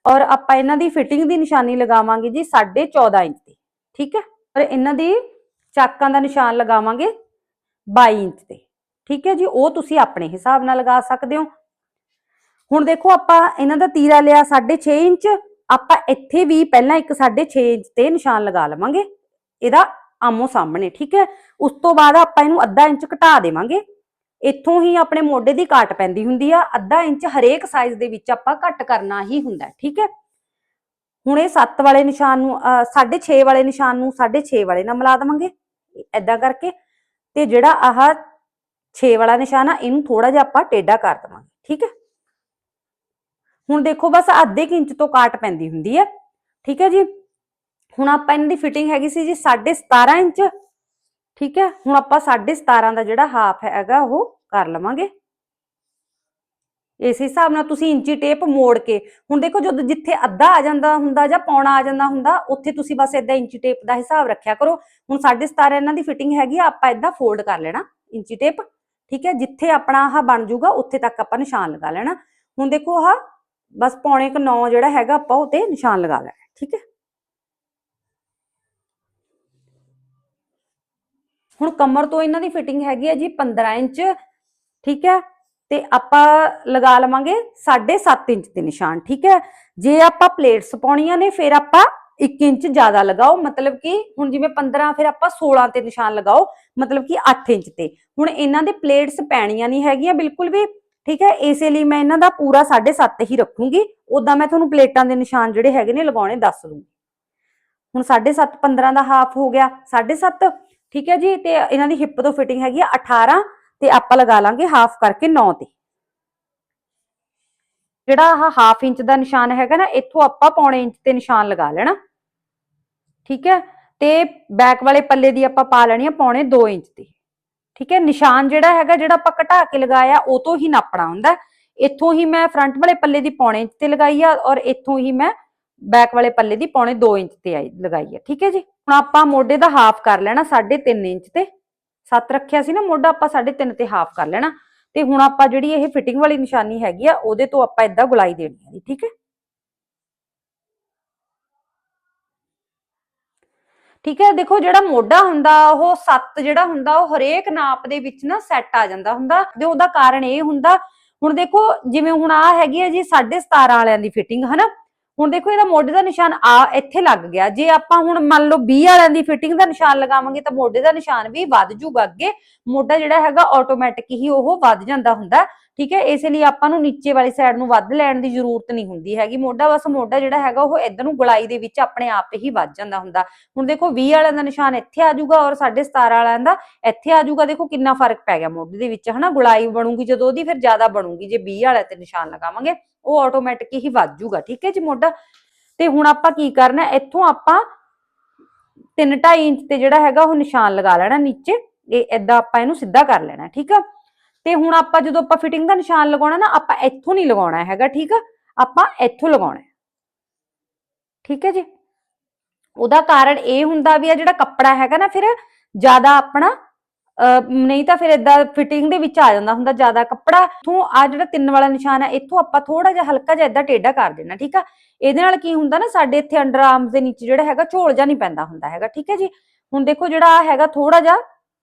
ਔਰ ਆਪਾਂ ਇਹਨਾਂ ਦੀ ਫਿਟਿੰਗ ਦੀ ਨਿਸ਼ਾਨੀ ਲਗਾਵਾਂਗੇ ਜੀ 14.5 ਇੰਚ ਦੀ। ਠੀਕ ਹੈ, ਔਰ ਇਹਨਾਂ ਦੀ ਚਾਕਾਂ ਦਾ ਨਿਸ਼ਾਨ ਲਗਾਵਾਂਗੇ 22 ਇੰਚ ਤੇ ਠੀਕ ਹੈ ਜੀ, ਉਹ ਤੁਸੀਂ ਆਪਣੇ ਹਿਸਾਬ ਨਾਲ ਲਗਾ ਸਕਦੇ ਹੋ। ਹੁਣ ਦੇਖੋ ਆਪਾਂ ਇਹਨਾਂ ਦਾ ਤੀਰਾ ਲਿਆ 6.5 ਇੰਚ, ਆਪਾਂ ਇੱਥੇ ਵੀ ਪਹਿਲਾਂ ਇੱਕ 6.5 ਇੰਚ ਤੇ ਨਿਸ਼ਾਨ ਲਗਾ ਲਵਾਂਗੇ। ਇਹਦਾ ਆਮੋ ਸਾਹਮਣੇ, ਠੀਕ ਹੈ? ਉਸ ਤੋਂ ਬਾਅਦ ਆਪਾਂ ਇਹਨੂੰ ਅੱਧਾ ਇੰਚ ਘਟਾ ਦੇਵਾਂਗੇ। ਇੱਥੋਂ ਹੀ ਆਪਣੇ ਮੋਢੇ ਦੀ ਕਾਟ ਪੈਂਦੀ ਹੁੰਦੀ ਆ। ਅੱਧਾ ਇੰਚ ਹਰੇਕ ਸਾਈਜ਼ ਦੇ ਵਿੱਚ ਆਪਾਂ ਘੱਟ ਕਰਨਾ ਹੀ ਹੁੰਦਾ, ਠੀਕ ਹੈ? ਹੁਣ ਇਹ 7 ਵਾਲੇ ਨਿਸ਼ਾਨ ਨੂੰ 6.5 ਵਾਲੇ ਨਿਸ਼ਾਨ ਨੂੰ 6.5 ਵਾਲੇ ਨਾਲ ਮਿਲਾ ਦੇਵਾਂਗੇ। ਐਦਾਂ ਕਰਕੇ ਤੇ ਜਿਹੜਾ ਆਹ 6 ਵਾਲਾ ਨਿਸ਼ਾਨ ਆ, ਇਹਨੂੰ ਥੋੜਾ ਜਿਹਾ ਆਪਾਂ ਟੇਢਾ ਕਰ ਦੇਵਾਂਗੇ, ਠੀਕ ਹੈ? ਹੁਣ ਦੇਖੋ ਬਸ ਅੱਧੇ ਕੁ ਇੰਚ ਤੋਂ ਕਾਟ ਪੈਂਦੀ ਹੁੰਦੀ ਹੈ, ਠੀਕ ਹੈ ਜੀ? ਹੁਣ ਆਪਾਂ ਇਹਨਾਂ ਦੀ ਫਿਟਿੰਗ ਹੈਗੀ ਸੀ ਜੀ 17.5 ਇੰਚ, ਠੀਕ ਹੈ? ਹੁਣ ਆਪਾਂ 17.5 ਦਾ ਜਿਹੜਾ ਹਾਫ ਹੈਗਾ ਉਹ ਕਰ ਲਵਾਂਗੇ। ਇਸ ਹਿਸਾਬ ਨਾਲ ਤੁਸੀਂ ਇੰਚੀ ਟੇਪ ਮੋੜ ਕੇ, ਹੁਣ ਦੇਖੋ ਜਦੋਂ ਜਿੱਥੇ ਅੱਧਾ ਆ ਜਾਂਦਾ ਹੁੰਦਾ ਜਾਂ ਪੌਣਾ ਆ ਜਾਂਦਾ ਹੁੰਦਾ, ਉੱਥੇ ਤੁਸੀਂ ਬਸ ਇਦਾਂ ਇੰਚੀ ਟੇਪ ਦਾ ਹਿਸਾਬ ਰੱਖਿਆ ਕਰੋ। ਹੁਣ 17.5 ਇਹਨਾਂ ਦੀ ਫਿਟਿੰਗ ਹੈਗੀ ਆ, ਆਪਾਂ ਇਦਾਂ ਫੋਲਡ ਕਰ ਲੈਣਾ ਇੰਚੀ ਟੇਪ, ਠੀਕ ਹੈ? ਜਿੱਥੇ ਆਪਣਾ ਆਹ ਬਣ ਜਾਊਗਾ, ਉੱਥੇ ਤੱਕ ਆਪਾਂ ਨਿਸ਼ਾਨ ਲਗਾ ਲੈਣਾ। ਹੁਣ ਦੇਖੋ ਆਹ ਬਸ ਪੌਣੇ ਕ 9 ਜਿਹੜਾ ਹੈਗਾ, ਆਪਾਂ ਉਹ ਤੇ ਨਿਸ਼ਾਨ ਲਗਾ ਲੈਣਾ, ਠੀਕ ਹੈ? ਹੁਣ ਕਮਰ ਤੋਂ ਇਹਨਾਂ ਦੀ ਫਿਟਿੰਗ ਹੈਗੀ ਹੈ ਜੀ 15 ਇੰਚ, ਠੀਕ ਹੈ? ਤੇ ਆਪਾਂ ਲਗਾ ਲਵਾਂਗੇ 7.5 ਇੰਚ ਦੇ ਨਿਸ਼ਾਨ, ਠੀਕ ਹੈ? ਜੇ ਆਪਾਂ ਪਲੇਟਸ ਪਾਉਣੀਆਂ ਨੇ, ਫਿਰ ਆਪਾਂ 1 ਇੰਚ ਜ਼ਿਆਦਾ ਲਗਾਓ, ਮਤਲਬ ਕਿ ਹੁਣ ਜਿਵੇਂ 15 ਫਿਰ ਆਪਾਂ 16 ਤੇ ਨਿਸ਼ਾਨ ਲਗਾਓ, ਮਤਲਬ ਕਿ 8 ਇੰਚ ਤੇ। ਹੁਣ ਇਹਨਾਂ ਦੇ ਪਲੇਟਸ ਪੈਣੀਆਂ ਨਹੀਂ ਹੈਗੀਆਂ ਬਿਲਕੁਲ ਵੀ, ਠੀਕ ਹੈ? ਇਸੇ ਲਈ ਮੈਂ ਇਹਨਾਂ ਦਾ ਪੂਰਾ 7.5 ਹੀ ਰੱਖੂੰਗੀ। ਉਦਾਂ ਮੈਂ ਤੁਹਾਨੂੰ ਪਲੇਟਾਂ ਦੇ ਨਿਸ਼ਾਨ ਜਿਹੜੇ ਹੈਗੇ ਨੇ ਲਗਾਉਣੇ ਦੱਸ ਦੂੰਗੀ। ਹੁਣ 7.5 15 ਦਾ ਹਾਫ ਹੋ ਗਿਆ 7.5 ਠੀਕ ਹੈ ਜੀ? ਤੇ ਇਹਨਾਂ ਦੀ ਹਿੱਪ ਤੋਂ ਫਿਟਿੰਗ ਹੈਗੀ ਆ 18 ਤੇ ਆਪਾਂ ਲਗਾ ਲਾਂਗੇ ਹਾਫ ਕਰਕੇ 9 ਤੇ। ਜਿਹੜਾ ਆਹ ਹਾਫ ਇੰਚ ਦਾ ਨਿਸ਼ਾਨ ਹੈਗਾ ਨਾ, ਇੱਥੋਂ ਆਪਾਂ ਪੌਣੇ ਇੰਚ ਤੇ ਨਿਸ਼ਾਨ ਲਗਾ ਲੈਣਾ। ਠੀਕ ਹੈ? ਤੇ ਬੈਕ ਵਾਲੇ ਪੱਲੇ ਦੀ ਆਪਾਂ ਪਾ ਲੈਣੀ ਆ ਪੌਣੇ 2 ਇੰਚ ਤੇ। ਠੀਕ ਹੈ? ਨਿਸ਼ਾਨ ਜਿਹੜਾ ਹੈਗਾ, ਜਿਹੜਾ ਆਪਾਂ ਘਟਾ ਕੇ ਲਗਾਇਆ, ਉਹ ਤੋਂ ਹੀ ਨਾਪਣਾ ਹੁੰਦਾ। ਇੱਥੋਂ ਹੀ ਮੈਂ ਫਰੰਟ ਵਾਲੇ ਪੱਲੇ ਦੀ ਪੌਣੇ ਇੰਚ ਤੇ ਲਗਾਈ ਆ ਔਰ ਇੱਥੋਂ ਹੀ ਮੈਂ ਬੈਕ ਵਾਲੇ ਪੱਲੇ ਦੀ ਪੌਣੇ 2 ਇੰਚ ਤੇ ਆਈ ਲਗਾਈ ਆ। ਠੀਕ ਹੈ ਜੀ? ਹੁਣ ਆਪਾਂ ਮੋਢੇ ਦਾ ਹਾਫ ਕਰ ਲੈਣਾ 3.5 ਇੰਚ ਤੇ। 7 ਰੱਖਿਆ ਸੀ ਨਾ ਮੋਢਾ, ਆਪਾਂ 3.5 ਤੇ ਹਾਫ ਕਰ ਲੈਣਾ। ਤੇ ਹੁਣ ਆਪਾਂ ਜਿਹੜੀ ਇਹ ਫਿਟਿੰਗ ਵਾਲੀ ਨਿਸ਼ਾਨੀ ਹੈਗੀ ਆ, ਉਹਦੇ ਤੋਂ ਆਪਾਂ ਇਦਾਂ ਗੁਲਾਈ ਦੇਣੀ ਹੈ ਠੀਕ ਹੈ? ਠੀਕ ਹੈ, ਦੇਖੋ ਜਿਹੜਾ ਮੋਢਾ ਹੁੰਦਾ, ਉਹ 7 ਜਿਹੜਾ ਹੁੰਦਾ, ਉਹ ਹਰੇਕ ਨਾਪ ਦੇ ਵਿੱਚ ਨਾ ਸੈੱਟ ਆ ਜਾਂਦਾ ਹੁੰਦਾ ਤੇ ਉਹਦਾ ਕਾਰਨ ਇਹ ਹੁੰਦਾ, ਹੁਣ ਦੇਖੋ ਜਿਵੇਂ ਹੁਣ ਆ ਹੈਗੀ ਹੈ ਜੀ 17.5 ਵਾਲਿਆਂ ਦੀ ਫਿਟਿੰਗ ਹਨਾ? ਹੁਣ ਦੇਖੋ ਇਹਦਾ ਮੋਢੇ ਦਾ ਨਿਸ਼ਾਨ ਆ ਇੱਥੇ ਲੱਗ ਗਿਆ। ਜੇ ਆਪਾਂ ਹੁਣ ਮੰਨ ਲਓ 20 ਵਾਲਿਆਂ ਦੀ ਫਿਟਿੰਗ ਦਾ ਨਿਸ਼ਾਨ ਲਗਾਵਾਂਗੇ ਤਾਂ ਮੋਢੇ ਦਾ ਨਿਸ਼ਾਨ ਵੀ ਵੱਧ ਜੂਗਾ ਅੱਗੇ। ਮੋਢਾ ਜਿਹੜਾ ਹੈਗਾ ਆਟੋਮੈਟਿਕ ਹੀ ਉਹ ਵੱਧ ਜਾਂਦਾ ਹੁੰਦਾ। ਠੀਕ ਹੈ, ਇਸੇ ਲਈ ਆਪਾਂ ਨੂੰ ਨੀਚੇ ਵਾਲੀ ਸਾਈਡ ਨੂੰ ਵੱਧ ਲੈਣ ਦੀ ਜ਼ਰੂਰਤ ਨਹੀਂ ਹੁੰਦੀ ਹੈਗੀ। ਮੋਢਾ ਬਸ ਮੋਢਾ ਜਿਹੜਾ ਹੈਗਾ, ਉਹ ਇਧਰ ਨੂੰ ਗੁਲਾਈ ਦੇ ਵਿੱਚ ਆਪਣੇ ਆਪ ਹੀ ਵੱਧ ਜਾਂਦਾ ਹੁੰਦਾ। ਹੁਣ ਦੇਖੋ 20 ਵਾਲਿਆਂ ਦਾ ਨਿਸ਼ਾਨ ਇੱਥੇ ਆ ਜਾਊਗਾ ਔਰ 17.5 ਵਾਲਿਆਂ ਦਾ ਇੱਥੇ ਆ ਜਾਊਗਾ। ਦੇਖੋ, ਕਿੰਨਾ ਫ਼ਰਕ ਪੈ ਗਿਆ ਮੋਢੇ ਦੇ ਵਿੱਚ, ਹਨਾ? ਗੁਲਾਈ ਬਣੂਗੀ ਜਦੋਂ ਉਹਦੀ, ਫਿਰ ਜ਼ਿਆਦਾ ਬਣੂਗੀ। ਜੇ 20 ਵਾਲੇ ਤੇ ਨਿਸ਼ਾਨ ਲਗਾਵਾਂਗੇ, ਉਹ ਆਟੋਮੈਟਿਕ ਹੀ ਵੱਧ ਜੂਗਾ ਠੀਕ ਹੈ ਜੀ ਮੋਢਾ? ਤੇ ਹੁਣ ਆਪਾਂ ਕੀ ਕਰਨਾ, ਇੱਥੋਂ ਆਪਾਂ 3.5 ਇੰਚ ਤੇ ਜਿਹੜਾ ਹੈਗਾ, ਉਹ ਨਿਸ਼ਾਨ ਲਗਾ ਲੈਣਾ ਨੀਚੇ। ਇਹ ਏਦਾਂ ਆਪਾਂ ਇਹਨੂੰ ਸਿੱਧਾ ਕਰ ਲੈਣਾ, ਠੀਕ ਆ? ਤੇ ਹੁਣ ਆਪਾਂ ਜਦੋਂ ਆਪਾਂ ਫਿਟਿੰਗ ਦਾ ਨਿਸ਼ਾਨ ਲਗਾਉਣਾ ਨਾ, ਆਪਾਂ ਇੱਥੋਂ ਨਹੀਂ ਲਗਾਉਣਾ ਹੈਗਾ, ਠੀਕ ਆ? ਆਪਾਂ ਇੱਥੋਂ ਲਗਾਉਣਾ ਠੀਕ ਹੈ ਜੀ? ਉਹਦਾ ਕਾਰਨ ਇਹ ਹੁੰਦਾ ਵੀ ਆ ਜਿਹੜਾ ਕੱਪੜਾ ਹੈਗਾ ਨਾ, ਫਿਰ ਜ਼ਿਆਦਾ ਆਪਣਾ ਨਹੀਂ ਤਾਂ ਫਿਰ ਇਦਾਂ ਫਿਟਿੰਗ ਦੇ ਵਿੱਚ ਆ ਜਾਂਦਾ ਹੁੰਦਾ ਜ਼ਿਆਦਾ ਕੱਪੜਾ। ਇਥੋਂ ਆ ਜਿਹੜਾ ਤਿੰਨ ਵਾਲਾ ਨਿਸ਼ਾਨ ਹੈ ਇੱਥੋਂ ਆਪਾਂ ਥੋੜਾ ਜਿਹਾ ਹਲਕਾ ਜਿਹਾ ਇਦਾਂ ਟੇਢਾ ਕਰ ਦੇਣਾ ਠੀਕ ਆ? ਇਹਦੇ ਨਾਲ ਕੀ ਹੁੰਦਾ ਨਾ, ਸਾਡੇ ਇੱਥੇ ਅੰਡਰ ਆਰਮਸ ਦੇ ਨੀਚੇ ਜਿਹੜਾ ਹੈਗਾ ਝੋਲ ਜਿਹਾ ਨਹੀਂ ਪੈਂਦਾ ਹੁੰਦਾ ਹੈਗਾ, ਠੀਕ ਹੈ ਜੀ? ਹੁਣ ਦੇਖੋ ਜਿਹੜਾ ਆ ਹੈਗਾ ਥੋੜਾ ਜਿਹਾ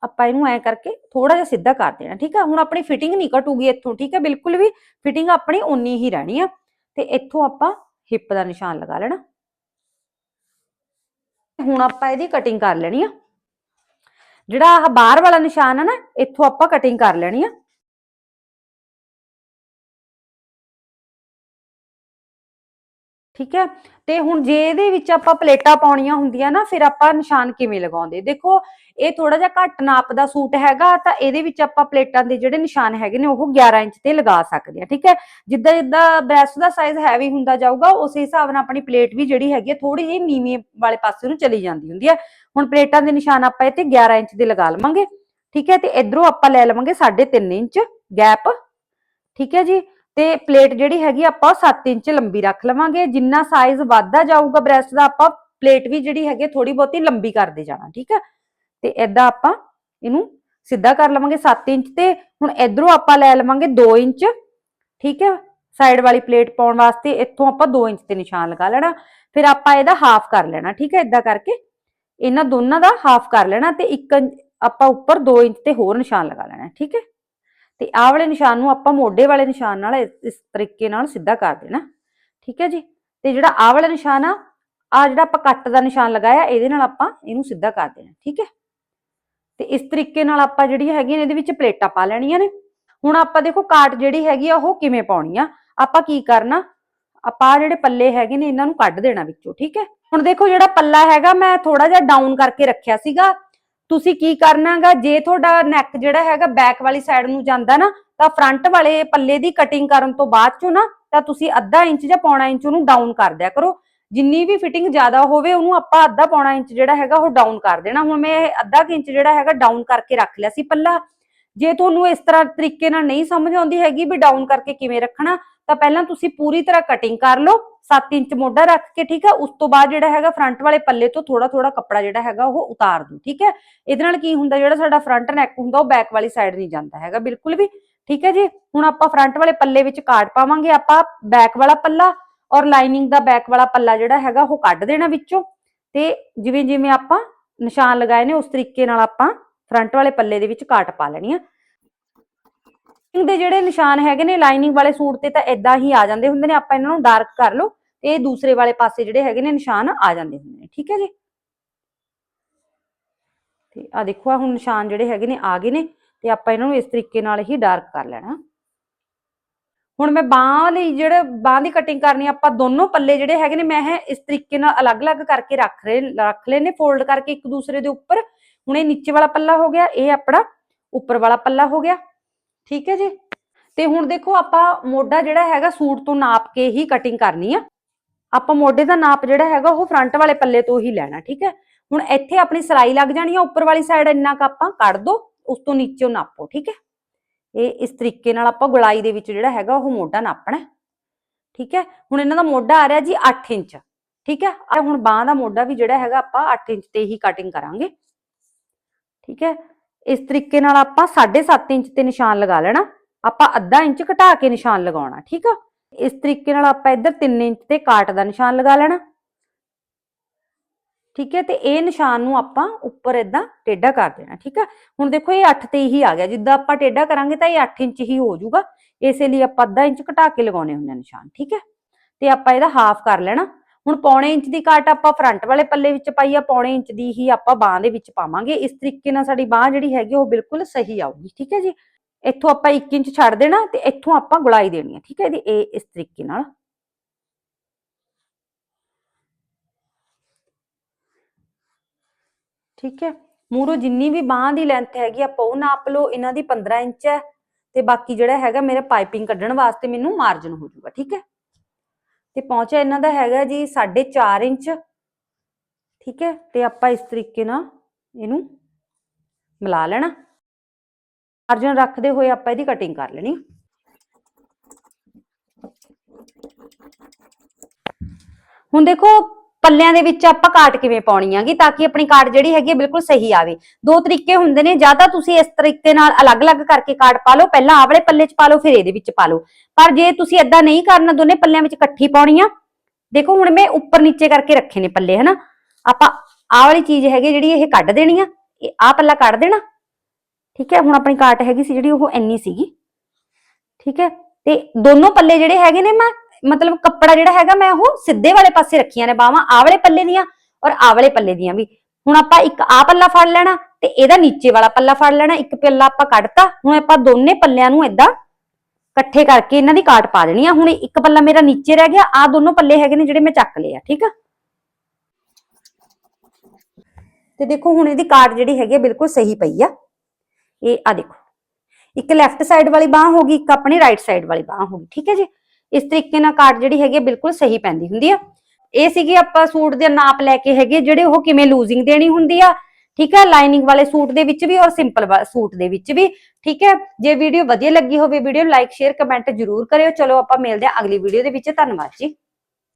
ਆਪਾਂ ਇਹਨੂੰ ਐ ਕਰਕੇ ਥੋੜਾ ਜਿਹਾ ਸਿੱਧਾ ਕਰ ਦੇਣਾ, ਠੀਕ ਆ? ਹੁਣ ਆਪਣੀ ਫਿਟਿੰਗ ਨਹੀਂ ਘਟੂਗੀ ਇੱਥੋਂ, ਠੀਕ ਹੈ ਬਿਲਕੁਲ ਵੀ ਫਿਟਿੰਗ ਆਪਣੀ ਓਨੀ ਹੀ ਰਹਿਣੀ ਆ। ਤੇ ਇੱਥੋਂ ਆਪਾਂ ਹਿੱਪ ਦਾ ਨਿਸ਼ਾਨ ਲਗਾ ਲੈਣਾ। ਹੁਣ ਆਪਾਂ ਇਹਦੀ ਕਟਿੰਗ ਕਰ ਲੈਣੀ ਆ। ਜਿਹੜਾ ਆਹ ਬਾਹਰ ਵਾਲਾ ਨਿਸ਼ਾਨ ਹੈ ਨਾ, ਇੱਥੋਂ ਆਪਾਂ ਕਟਿੰਗ ਕਰ ਲੈਣੀ ਆ। ਠੀਕ ਹੈ? ਤੇ ਹੁਣ ਜੇ ਇਹਦੇ ਵਿੱਚ ਆਪਾਂ ਪਲੇਟਾਂ ਪਾਉਣੀਆਂ ਹੁੰਦੀਆਂ ਨਾ, ਫਿਰ ਆਪਾਂ ਨਿਸ਼ਾਨ ਕਿਵੇਂ ਲਗਾਉਂਦੇ? ਦੇਖੋ, ਇਹ ਥੋੜਾ ਜਿਹਾ ਘੱਟ ਨਾਪ ਦਾ ਸੂਟ ਹੈਗਾ, ਤਾਂ ਇਹਦੇ ਵਿੱਚ ਆਪਾਂ ਪਲੇਟਾਂ ਦੇ ਜਿਹੜੇ ਨਿਸ਼ਾਨ ਹੈਗੇ ਨੇ, ਉਹ 11 ਇੰਚ ਤੇ ਲਗਾ ਸਕਦੇ ਆ ਠੀਕ ਹੈ? ਜਿੱਦਾਂ ਜਿੱਦਾਂ ਬ੍ਰੈਸਟ ਦਾ ਸਾਈਜ਼ ਹੈਵੀ ਹੁੰਦਾ ਜਾਊਗਾ, ਉਸੇ ਹਿਸਾਬ ਨਾਲ ਆਪਣੀ ਪਲੇਟ ਵੀ ਜਿਹੜੀ ਹੈਗੀ ਥੋੜੀ ਜਿਹੀ ਨੀਵੇਂ ਵਾਲੇ ਪਾਸੇ ਨੂੰ ਚਲੀ ਜਾਂਦੀ ਹੁੰਦੀ ਹੈ। ਹੁਣ ਪਲੇਟਾਂ ਦੇ ਨਿਸ਼ਾਨ ਆਪਾਂ ਇਹ ਤੇ 11 ਇੰਚ ਦੇ ਲਗਾ ਲਵਾਂਗੇ, ਠੀਕ ਹੈ? ਤੇ ਇਧਰੋਂ ਆਪਾਂ ਲੈ ਲਵਾਂਗੇ 3.5 ਇੰਚ ਗੈਪ ਠੀਕ ਹੈ ਜੀ? ਤੇ ਪਲੇਟ ਜਿਹੜੀ ਹੈਗੀ ਆਪਾਂ 7 ਇੰਚ ਲੰਬੀ ਰੱਖ ਲਵਾਂਗੇ। ਜਿੰਨਾ ਸਾਈਜ਼ ਵੱਧਦਾ ਜਾਊਗਾ ਬ੍ਰੈਸਟ ਦਾ, ਆਪਾਂ ਪਲੇਟ ਵੀ ਜਿਹੜੀ ਹੈਗੀ ਥੋੜੀ ਬਹੁਤੀ ਲੰਬੀ ਕਰਦੇ ਜਾਣਾ, ਠੀਕ ਹੈ ਤੇ ਏਦਾਂ ਆਪਾਂ ਇਹਨੂੰ ਸਿੱਧਾ ਕਰ ਲਵਾਂਗੇ 7 ਇੰਚ ਤੇ। ਹੁਣ ਇਧਰੋਂ ਆਪਾਂ ਲੈ ਲਵਾਂਗੇ 2 ਇੰਚ, ਠੀਕ ਹੈ ਸਾਈਡ ਵਾਲੀ ਪਲੇਟ ਪਾਉਣ ਵਾਸਤੇ ਇੱਥੋਂ ਆਪਾਂ 2 ਇੰਚ ਤੇ ਨਿਸ਼ਾਨ ਲਗਾ ਲੈਣਾ। ਫਿਰ ਆਪਾਂ ਇਹਦਾ ਹਾਫ ਕਰ ਲੈਣਾ, ਠੀਕ ਹੈ ਏਦਾਂ ਕਰਕੇ ਇਹਨਾਂ ਦੋਨਾਂ ਦਾ ਹਾਫ ਕਰ ਲੈਣਾ ਤੇ ਇੱਕ ਆਪਾਂ ਉੱਪਰ 2 ਇੰਚ ਤੇ ਹੋਰ ਨਿਸ਼ਾਨ ਲਗਾ ਲੈਣਾ, ਠੀਕ ਹੈ ਤੇ ਆਹ ਵਾਲੇ ਨਿਸ਼ਾਨ ਨੂੰ ਆਪਾਂ ਮੋਢੇ ਵਾਲੇ ਨਿਸ਼ਾਨ ਨਾਲ ਇਸ ਤਰੀਕੇ ਨਾਲ ਸਿੱਧਾ ਕਰ ਦੇਣਾ। ਠੀਕ ਹੈ ਜੀ? ਤੇ ਜਿਹੜਾ ਆਹ ਵਾਲਾ ਨਿਸ਼ਾਨ ਆ ਆ ਜਿਹੜਾ ਆਪਾਂ ਕੱਟ ਦਾ ਨਿਸ਼ਾਨ ਲਗਾਇਆ, ਇਹਦੇ ਨਾਲ ਆਪਾਂ ਇਹਨੂੰ ਸਿੱਧਾ ਕਰ ਦੇਣਾ, ਠੀਕ ਹੈ? ਤੇ ਇਸ ਤਰੀਕੇ ਨਾਲ ਆਪਾਂ ਜਿਹੜੀਆਂ ਹੈਗੀਆਂ ਇਹਦੇ ਵਿੱਚ ਪਲੇਟਾਂ ਪਾ ਲੈਣੀਆਂ ਨੇ। ਹੁਣ ਆਪਾਂ ਦੇਖੋ ਕਾਟ ਜਿਹੜੀ ਹੈਗੀ ਆ, ਉਹ ਕਿਵੇਂ ਪਾਉਣੀ ਆ? ਆਪਾਂ ਕੀ ਕਰਨਾ? ਆਪਾਂ ਆਹ ਜਿਹੜੇ ਪੱਲੇ ਹੈਗੇ ਨੇ, ਇਹਨਾਂ ਨੂੰ ਕੱਢ ਦੇਣਾ ਵਿੱਚੋਂ, ਠੀਕ ਹੈ? ਹੁਣ ਦੇਖੋ ਜਿਹੜਾ ਪੱਲਾ ਹੈਗਾ, ਮੈਂ ਥੋੜਾ ਜਿਹਾ ਡਾਊਨ ਕਰਕੇ ਰੱਖਿਆ ਸੀਗਾ। ਤੁਸੀਂ ਕੀ ਕਰਨਾਗਾ? ਜੇ ਤੁਹਾਡਾ ਨੈਕ ਜਿਹੜਾ ਹੈਗਾ ਬੈਕ ਵਾਲੀ ਸਾਈਡ ਨੂੰ ਜਾਂਦਾ ਨਾ, ਤਾਂ ਫਰੰਟ ਵਾਲੇ ਪੱਲੇ ਦੀ ਕਟਿੰਗ ਕਰਨ ਤੋਂ ਬਾਅਦ ਚੋਂ ਨਾ, ਤਾਂ ਤੁਸੀਂ ਅੱਧਾ ਇੰਚ ਜਾਂ ਪੌਣਾ ਇੰਚ ਉਹਨੂੰ ਡਾਊਨ ਕਰ ਦਿਆ ਕਰੋ। ਜਿੰਨੀ ਵੀ ਫਿਟਿੰਗ ਜ਼ਿਆਦਾ ਹੋਵੇ, ਉਹਨੂੰ ਆਪਾਂ ਅੱਧਾ ਪੌਣਾ ਇੰਚ ਜਿਹੜਾ ਹੈਗਾ ਉਹ ਡਾਊਨ ਕਰ ਦੇਣਾ। ਹੁਣ ਮੈਂ ਅੱਧਾ ਕੁ ਇੰਚ ਜਿਹੜਾ ਹੈਗਾ ਡਾਊਨ ਕਰਕੇ ਰੱਖ ਲਿਆ ਸੀ ਪੱਲਾ। ਜੇ ਤੁਹਾਨੂੰ ਇਸ ਤਰ੍ਹਾਂ ਤਰੀਕੇ ਨਾਲ ਨਹੀਂ ਸਮਝ ਆਉਂਦੀ ਹੈਗੀ ਵੀ ਡਾਊਨ ਕਰਕੇ ਕਿਵੇਂ ਰੱਖਣਾ ਤਾਂ ਪਹਿਲਾਂ ਤੁਸੀਂ ਪੂਰੀ ਤਰ੍ਹਾਂ ਕਟਿੰਗ ਕਰ ਲਓ 7 ਇੰਚ ਮੋਢਾ ਰੱਖ ਕੇ, ਠੀਕ ਹੈ ਉਸ ਤੋਂ ਬਾਅਦ ਜਿਹੜਾ ਹੈਗਾ ਫਰੰਟ ਵਾਲੇ ਪੱਲੇ ਤੋਂ ਥੋੜਾ ਥੋੜਾ ਕੱਪੜਾ ਜਿਹੜਾ ਹੈਗਾ ਉਹ ਉਤਾਰ ਦਿਓ, ਠੀਕ ਹੈ? ਇਹਦੇ ਨਾਲ ਕੀ ਹੁੰਦਾ, ਜਿਹੜਾ ਸਾਡਾ ਫਰੰਟ ਨੈਕ ਹੁੰਦਾ, ਉਹ ਬੈਕ ਵਾਲੀ ਸਾਈਡ ਨਹੀਂ ਜਾਂਦਾ ਹੈਗਾ, ਬਿਲਕੁਲ ਵੀ, ਠੀਕ ਹੈ ਜੀ? ਹੁਣ ਆਪਾਂ ਫਰੰਟ ਵਾਲੇ ਪੱਲੇ ਵਿੱਚ ਕਾਟ ਪਾਵਾਂਗੇ, ਆਪਾਂ ਬੈਕ ਵਾਲਾ ਪੱਲਾ ਔਰ ਲਾਈਨਿੰਗ ਦਾ ਬੈਕ ਵਾਲਾ ਪੱਲਾ ਜਿਹੜਾ ਹੈਗਾ ਉਹ ਕੱਢ ਦੇਣਾ ਵਿੱਚੋਂ, ਤੇ ਜਿਵੇਂ ਜਿਵੇਂ ਆਪਾਂ ਨਿਸ਼ਾਨ ਲਗਾਏ ਨੇ, ਉਸ ਤਰੀਕੇ ਨਾਲ ਆਪਾਂ ਫਰੰਟ ਵਾਲੇ ਪੱਲੇ ਦੇ ਵਿੱਚ ਕਾਟ ਪਾ ਲੈਣੀ ਆ। ਦੇ ਜਿਹੜੇ ਨਿਸ਼ਾਨ ਹੈਗੇ ਨੇ ਲਾਈਨਿੰਗ ਵਾਲੇ ਸੂਟ ਤੇ ਤਾਂ ਇਦਾਂ ਹੀ ਆ ਜਾਂਦੇ ਹੁੰਦੇ ਨੇ, ਆਪਾਂ ਇਹਨਾਂ ਨੂੰ ਡਾਰਕ ਕਰ ਲਓ, ਤੇ ਇਹ ਦੂਸਰੇ ਵਾਲੇ ਪਾਸੇ ਜਿਹੜੇ ਹੈਗੇ ਨੇ, ਨਿਸ਼ਾਨ ਆ ਜਾਂਦੇ ਹੁੰਦੇ ਨੇ, ਠੀਕ ਹੈ ਜੀ? ਤੇ ਆ ਦੇਖੋ ਆ ਹੁਣ ਨਿਸ਼ਾਨ ਜਿਹੜੇ ਹੈਗੇ ਨੇ, ਆ ਗਏ ਨੇ, ਤੇ ਆਪਾਂ ਇਹਨਾਂ ਨੂੰ ਇਸ ਤਰੀਕੇ ਨਾਲ ਹੀ ਡਾਰਕ ਕਰ ਲੈਣਾ। ਹੁਣ ਮੈਂ ਬਾਹ ਲਈ ਜਿਹੜੇ, ਬਾਹ ਦੀ ਕਟਿੰਗ ਕਰਨੀ ਆਪਾਂ ਦੋਨੋਂ ਪੱਲੇ ਜਿਹੜੇ ਹੈਗੇ ਨੇ, ਮੈਂ ਇਹ ਇਸ ਤਰੀਕੇ ਨਾਲ ਅਲੱਗ-ਅਲੱਗ ਕਰਕੇ ਰੱਖ ਰਹੇ ਰੱਖ ਲਏ ਨੇ ਫੋਲਡ ਕਰਕੇ ਇੱਕ ਦੂਸਰੇ ਦੇ ਉੱਪਰ। ਹੁਣ ਇਹ ਨੀਚੇ ਵਾਲਾ ਪੱਲਾ ਹੋ ਗਿਆ, ਇਹ ਆਪਣਾ ਉੱਪਰ ਵਾਲਾ ਪੱਲਾ ਹੋ ਗਿਆ। ਠੀਕ ਹੈ ਜੀ? ਤੇ ਹੁਣ ਦੇਖੋ ਆਪਾਂ ਮੋਢਾ ਜਿਹੜਾ ਹੈਗਾ ਸੂਟ ਤੋਂ ਨਾਪ ਕੇ ਹੀ ਕਟਿੰਗ ਕਰਨੀ ਆ। ਆਪਾਂ ਮੋਢੇ ਦਾ ਨਾਪ ਜਿਹੜਾ ਹੈਗਾ ਉਹ ਫਰੰਟ ਵਾਲੇ ਪੱਲੇ ਤੋਂ ਹੀ ਲੈਣਾ, ਠੀਕ ਹੈ? ਹੁਣ ਇੱਥੇ ਆਪਣੀ ਸਲਾਈ ਲੱਗ ਜਾਣੀ ਆ, ਉੱਪਰ ਵਾਲੀ ਸਾਈਡ ਇੰਨਾ ਕ ਆਪਾਂ ਕੱਢ ਦੋ, ਉਸ ਤੋਂ ਨੀਚੇ ਨਾਪੋ, ਠੀਕ ਹੈ? ਇਹ ਇਸ ਤਰੀਕੇ ਨਾਲ ਆਪਾਂ ਗੁਲਾਈ ਦੇ ਵਿੱਚ ਜਿਹੜਾ ਹੈਗਾ ਉਹ ਮੋਢਾ ਨਾਪਣਾ ਠੀਕ ਹੈ? ਹੁਣ ਇਹਨਾਂ ਦਾ ਮੋਢਾ ਆ ਰਿਹਾ ਜੀ 8 ਇੰਚ, ਠੀਕ ਹੈ? ਆ ਹੁਣ ਬਾਹ ਦਾ ਮੋਢਾ ਵੀ ਜਿਹੜਾ ਹੈਗਾ ਆਪਾਂ 8 ਇੰਚ ਤੇ ਹੀ ਕਟਿੰਗ ਕਰਾਂਗੇ। ਠੀਕ ਹੈ? ਇਸ ਤਰੀਕੇ ਨਾਲ ਆਪਾਂ 7.5 ਇੰਚ ਤੇ ਨਿਸ਼ਾਨ ਲਗਾ ਲੈਣਾ। ਆਪਾਂ ਅੱਧਾ ਇੰਚ ਘਟਾ ਕੇ ਨਿਸ਼ਾਨ ਲਗਾਉਣਾ, ਠੀਕ ਆ? ਇਸ ਤਰੀਕੇ ਨਾਲ ਆਪਾਂ ਇੱਧਰ 3 ਇੰਚ ਤੇ ਕਾਟ ਦਾ ਨਿਸ਼ਾਨ ਲਗਾ ਲੈਣਾ। ਠੀਕ ਹੈ, ਤੇ ਇਹ ਨਿਸ਼ਾਨ ਨੂੰ ਆਪਾਂ ਉੱਪਰ ਇਦਾਂ ਟੇਢਾ ਕਰ ਦੇਣਾ, ਠੀਕ ਹੈ ਹੁਣ ਦੇਖੋ, ਇਹ 8 ਤੇ ਹੀ ਆ ਗਿਆ। ਜਿੱਦਾਂ ਆਪਾਂ ਟੇਢਾ ਕਰਾਂਗੇ ਤਾਂ ਇਹ 8 ਇੰਚ ਹੀ ਹੋ ਜਾਊਗਾ। ਇਸੇ ਲਈ ਆਪਾਂ ਅੱਧਾ ਇੰਚ ਘਟਾ ਕੇ ਲਗਾਉਣੇ ਹੁੰਦੇ ਆ ਨਿਸ਼ਾਨ, ਠੀਕ ਹੈ? ਤੇ ਆਪਾਂ ਇਹਦਾ ਹਾਫ ਕਰ ਲੈਣਾ। ਹੁਣ ਪੌਣੇ ਇੰਚ ਦੀ ਕਾਟ ਆਪਾਂ ਫਰੰਟ ਵਾਲੇ ਪੱਲੇ ਵਿੱਚ ਪਾਈ ਆ, ਪੌਣੇ ਇੰਚ ਦੀ ਹੀ ਆਪਾਂ ਬਾਹ ਦੇ ਵਿੱਚ ਪਾਵਾਂਗੇ। ਇਸ ਤਰੀਕੇ ਨਾਲ ਸਾਡੀ ਬਾਹ ਜਿਹੜੀ ਹੈਗੀ ਉਹ ਬਿਲਕੁਲ ਸਹੀ ਆਊਗੀ, ਠੀਕ ਹੈ ਜੀ? ਇੱਥੋਂ ਆਪਾਂ 1 ਇੰਚ ਛੱਡ ਦੇਣਾ ਤੇ ਇੱਥੋਂ ਆਪਾਂ ਗੁਲਾਈ ਦੇਣੀ ਹੈ ਠੀਕ ਹੈ ਜੀ? ਇਹ ਇਸ ਤਰੀਕੇ ਨਾਲ। ਠੀਕ ਹੈ? ਮੂਰੋ ਜਿੰਨੀ ਵੀ ਬਾਹ ਦੀ ਲੈਂਥ ਹੈਗੀ ਆਪਾਂ ਉਹ ਨਾਪ ਲਓ, ਇਹਨਾਂ ਦੀ 15 ਇੰਚ ਹੈ ਤੇ ਬਾਕੀ ਜਿਹੜਾ ਹੈਗਾ, ਮੇਰਾ ਪਾਈਪਿੰਗ ਕੱਢਣ ਵਾਸਤੇ ਮੈਨੂੰ ਮਾਰਜਨ ਹੋ ਜਾਊਗਾ, ਠੀਕ ਹੈ? ਤੇ ਪਹੁੰਚਿਆ ਇਹਨਾਂ ਦਾ ਹੈਗਾ ਜੀ 4.5 ਇੰਚ। ਠੀਕ ਹੈ, ਤੇ ਆਪਾਂ ਇਸ ਤਰੀਕੇ ਨਾਲ ਇਹਨੂੰ ਮਿਲਾ ਲੈਣਾ। ਮਾਰਜਨ ਰੱਖਦੇ ਹੋਏ ਆਪਾਂ ਇਹਦੀ ਕਟਿੰਗ ਕਰ ਲੈਣੀ। ਹੁਣ ਦੇਖੋ ਪੱਲਿਆਂ ਦੇ ਵਿੱਚ ਆਪਾਂ ਕਾਟ ਕਿਵੇਂ ਪਾਉਣੀ ਆਗੀ ਤਾਂ ਕਿ ਆਪਣੀ ਕਾਟ ਜਿਹੜੀ ਹੈਗੀ ਬਿਲਕੁਲ ਸਹੀ ਆਵੇ। ਦੋ ਤਰੀਕੇ ਹੁੰਦੇ ਨੇ, ਜਾਂ ਤਾਂ ਤੁਸੀਂ ਇਸ ਤਰੀਕੇ ਨਾਲ ਅਲੱਗ-ਅਲੱਗ ਕਰਕੇ ਕਾਟ ਪਾ ਲਓ, ਪਹਿਲਾਂ ਆਹ ਵਾਲੇ ਪੱਲੇ 'ਚ ਪਾ ਲਓ, ਫਿਰ ਇਹਦੇ ਵਿੱਚ ਪਾ ਲਓ। ਪਰ ਜੇ ਤੁਸੀਂ ਏਦਾਂ ਨਹੀਂ ਕਰਨਾ, ਦੋਨੇ ਪੱਲਿਆਂ ਵਿੱਚ ਇਕੱਠੀ ਪਾਉਣੀ ਆ, ਦੇਖੋ ਹੁਣ ਮੈਂ ਉੱਪਰ ਨੀਚੇ ਕਰਕੇ ਰੱਖੇ ਨੇ ਪੱਲੇ, ਹਨਾ? ਆਪਾਂ ਆਹ ਵਾਲੀ ਚੀਜ਼ ਹੈਗੀ ਜਿਹੜੀ ਇਹ ਕੱਢ ਦੇਣੀ ਆ, ਇਹ ਆਹ ਪੱਲਾ ਕੱਢ ਦੇਣਾ। ਠੀਕ ਹੈ, ਹੁਣ ਆਪਣੀ ਕਾਟ ਹੈਗੀ ਸੀ ਜਿਹੜੀ ਉਹ ਇੰਨੀ ਸੀਗੀ। ਠੀਕ ਹੈ, ਤੇ ਦੋਨੋਂ ਪੱਲੇ ਜਿਹੜੇ ਹੈਗੇ ਨੇ ਮੈਂ ਮਤਲਬ ਕੱਪੜਾ ਜਿਹੜਾ ਹੈਗਾ ਮੈਂ ਉਹ ਸਿੱਧੇ ਵਾਲੇ ਪਾਸੇ ਰੱਖੀਆਂ ਨੇ ਬਾਹਾਂ, ਆਹ ਵਾਲੇ ਪੱਲੇ ਦੀਆਂ ਔਰ ਆਹ ਵਾਲੇ ਪੱਲੇ ਦੀਆਂ ਵੀ। ਹੁਣ ਆਪਾਂ ਇੱਕ ਆਹ ਪੱਲਾ ਫੜ ਲੈਣਾ ਤੇ ਇਹਦਾ ਨੀਚੇ ਵਾਲਾ ਪੱਲਾ ਫੜ ਲੈਣਾ, ਇੱਕ ਪੱਲਾ ਆਪਾਂ ਕੱਢਤਾ, ਹੁਣ ਆਪਾਂ ਦੋਨੇ ਪੱਲਿਆਂ ਨੂੰ ਏਦਾਂ ਇਕੱਠੇ ਕਰਕੇ ਇਹਨਾਂ ਦੀ ਕਾਟ ਪਾ ਦੇਣੀ ਆ। ਹੁਣ ਇੱਕ ਪੱਲਾ ਮੇਰਾ ਨੀਚੇ ਰਹਿ ਗਿਆ ਆ ਦੋਨੋਂ ਪੱਲੇ ਹੈਗੇ ਨੇ ਜਿਹੜੇ ਮੈਂ ਚੱਕ ਲਏ ਆ, ਠੀਕ ਆ? ਤੇ ਦੇਖੋ ਹੁਣ ਇਹਦੀ ਕਾਟ ਜਿਹੜੀ ਹੈਗੀ ਆ ਬਿਲਕੁਲ ਸਹੀ ਪਈ ਆ। ਇਹ ਆ ਦੇਖੋ, ਇੱਕ ਲੈਫਟ ਸਾਈਡ ਵਾਲੀ ਬਾਹ ਹੋ ਗਈ, ਇੱਕ ਆਪਣੀ ਰਾਈਟ ਸਾਈਡ ਵਾਲੀ ਬਾਹ ਹੋ ਗਈ, ਠੀਕ ਹੈ ਜੀ? ਇਸ ਤਰੀਕੇ ਨਾਲ ਕਾਟ ਜਿਹੜੀ ਹੈਗੀ ਆ ਬਿਲਕੁਲ ਸਹੀ ਪੈਂਦੀ ਹੁੰਦੀ ਆ। ਇਹ ਸੀਗੀ ਆਪਾਂ ਸੂਟ ਦੇ ਨਾਪ ਲੈ ਕੇ ਹੈਗੇ, ਜਿਹੜੇ ਉਹ ਕਿਵੇਂ ਲੂਜ਼ਿੰਗ ਦੇਣੀ ਹੁੰਦੀ ਆ, ਠੀਕ ਹੈ ਲਾਈਨਿੰਗ ਵਾਲੇ ਸੂਟ ਦੇ ਵਿੱਚ ਵੀ ਔਰ ਸਿੰਪਲ ਸੂਟ ਦੇ ਵਿੱਚ ਵੀ, ਠੀਕ ਹੈ ਜੇ ਵੀਡੀਓ ਵਧੀਆ ਲੱਗੀ ਹੋਵੇ ਵੀਡੀਓ ਲਾਈਕ ਸ਼ੇਅਰ ਕਮੈਂਟ ਜ਼ਰੂਰ ਕਰਿਓ। ਚਲੋ ਆਪਾਂ ਮਿਲਦੇ ਹਾਂ ਅਗਲੀ ਵੀਡੀਓ ਦੇ ਵਿੱਚ। ਧੰਨਵਾਦ ਜੀ।